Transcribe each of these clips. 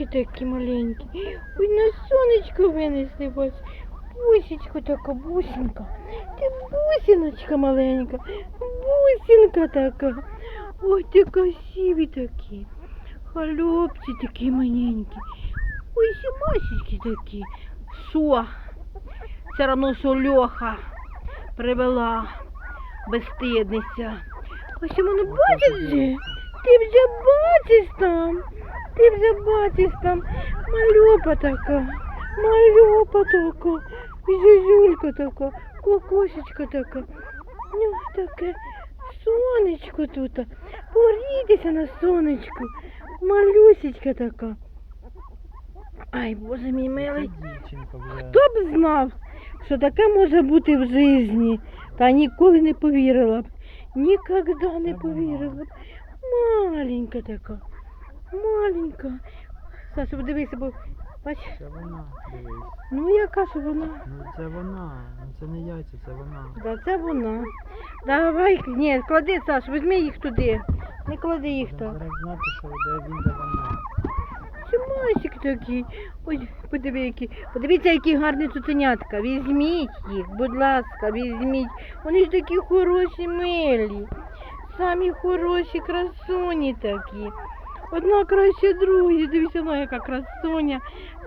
Бусічки такі маленькі. Ой, на сонечко винесли вас. Бусічко така, бусинка. Ти бусиночка маленька. Бусинка така. Ой, ти красиві такі. Хлопці такі маленькі. Ой, сімасічки такі. Со. Все одно що Льоха привела безстидниця. Ось йому не бачиш? Ти вже бачиш там. Ти вже бачиш там. Мальопа така. Мальопа така. Зюзюлька така. Кокосечка така. Ну, таке сонечко тут. Погрійтеся на сонечку. Малюсечка така. Ай, боже мій милий. Хто б знав, що таке може бути в житті, та ніколи не повірила б. Ніколи не повірила б. Маленька така. Маленька. Саша, подивися, бо бач, Це вона, дивись. ну яка ж вона? Ну це вона. Ну це не яйця, це вона. Да, це вона. Давай, ні, клади, Саш, візьми їх туди. Не клади їх зараз знати, що де він, де вона. Чимасик такий. Ой, подиви, які. Подивіться, які гарні цуценятка. Візьміть їх, будь ласка, візьміть. Вони ж такі хороші, милі. Самі хороші красуні такі. Одна краще другої. Дивіться, вона яка красуня.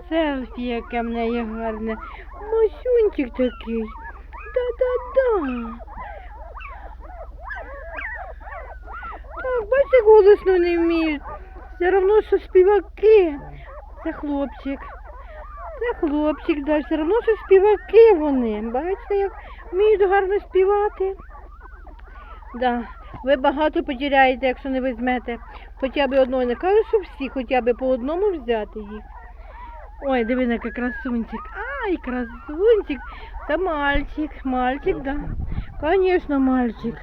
Селфі, яке в неї гарне. Масюнчик такий. Да-да-да. Так, бачите, голосно не вміють. Все одно, що співаки. Це хлопчик. Це хлопчик, да, все одно, що співаки вони. Бачите, як вміють гарно співати. Да. Ви багато потеряєте, якщо не візьмете хоча б одного. Не кажу, що всі, хоча б по одному взяти їх. Ой, диви, який красунчик. Ай, красунчик. Та мальчик, мальчик, да. Звісно, мальчик.